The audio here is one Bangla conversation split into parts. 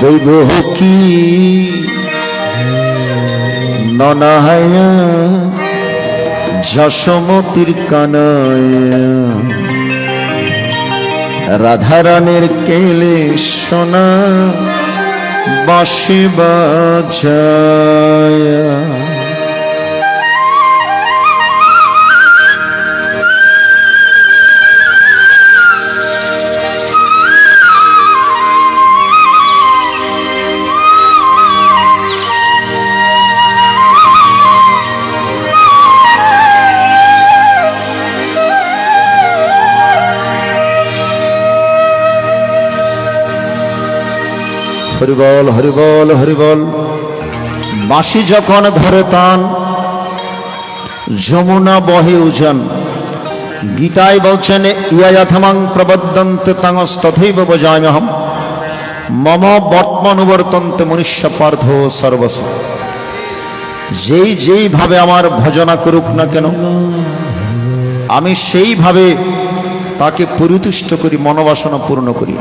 দৈব কি? ননাহায়া যশমতির কানায়া। রাধারানের কেলে সোনা বাসি বাজায়া। হরিবল হরিবল হরিবল। বাঁশি যখন ধরে তান যমুনা বহে উজান। গীতায় বলছেন ইয়াথমাং প্রবদন্তে তাঙস্তথৈব বজাম্যহম মম বর্তমানুবর্তন্তে মনুষ্য পার্থ সর্বস। যেই যেইভাবে আমার ভজনা করুক না কেন, আমি সেইভাবে তাকে পরিতুষ্ট করি, মনোবাসনা পূর্ণ করি।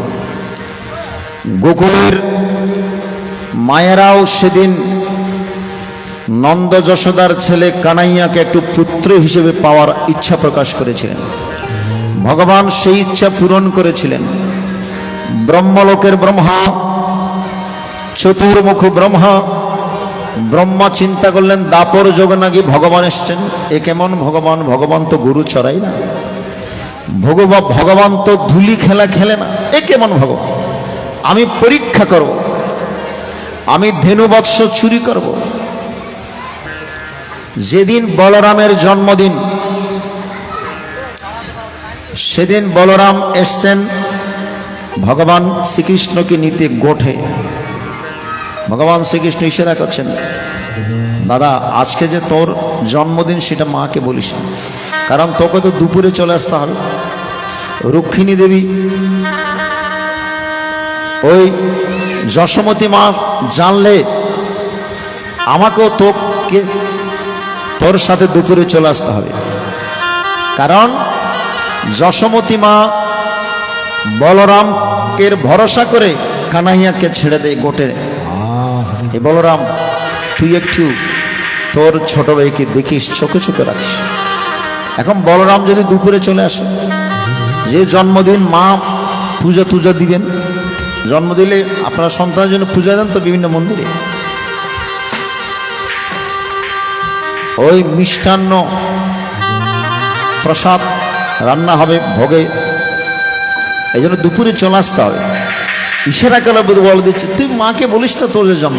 গোকুলের মায়েরাও সেদিন নন্দ যশোদার ছেলে কানাইয়াকে একটু পুত্র হিসেবে পাওয়ার ইচ্ছা প্রকাশ করেছিলেন। ভগবান সেই ইচ্ছা পূরণ করেছিলেন। ব্রহ্মলোকের ব্রহ্মা, চতুর্মুখ ব্রহ্মা ব্রহ্মা চিন্তা করলেন, দাপর যোগ নাকি ভগবান এসছেন? এ কেমন ভগবান? ভগবান তো গুরু চড়াই না। ভগবান ভগবান তো ধুলি খেলা খেলে না। এ কেমন ভগবান? আমি পরীক্ষা করব। আমি ধেনুবৎস চুরি করব। যেদিন বলরামের জন্মদিন, সেদিন বলরাম এসছেন ভগবান শ্রীকৃষ্ণকে নিতে গোঠে। ভগবান শ্রীকৃষ্ণ ইশারা করছেন, দাদা, আজকে যে তোর জন্মদিন সেটা মাকে বলিস কারণ তোকে তো দুপুরে চলে আসতে হবে। রুক্মিণী দেবী ওই যশোমতী মা জানলে আমাকেও তোকে তোর সাথে দুপুরে চলে আসতে হবে। কারণ যশোমতী মা বলরামকের ভরসা করে কানাইয়াকে ছেড়ে দেয় গোটে। এ বলরাম, তুই একটু তোর ছোট ভাইকে দেখিস, চোখে চোখে রাখিস। এখন বলরাম যদি দুপুরে চলে আসে, যে জন্মদিন মা পূজা টুজা দিবেন জন্ম দিলে আপনার সন্তানের জন্য পূজা দেন তো বিভিন্ন মন্দিরে? ওই মিষ্টান্ন প্রসাদ রান্না হবে ভোগে। এই জন্য দুপুরে চলে আসতে হবে। ইশারা কালে বলে দিচ্ছে, তুই মাকে বলিস না তোর জন্ম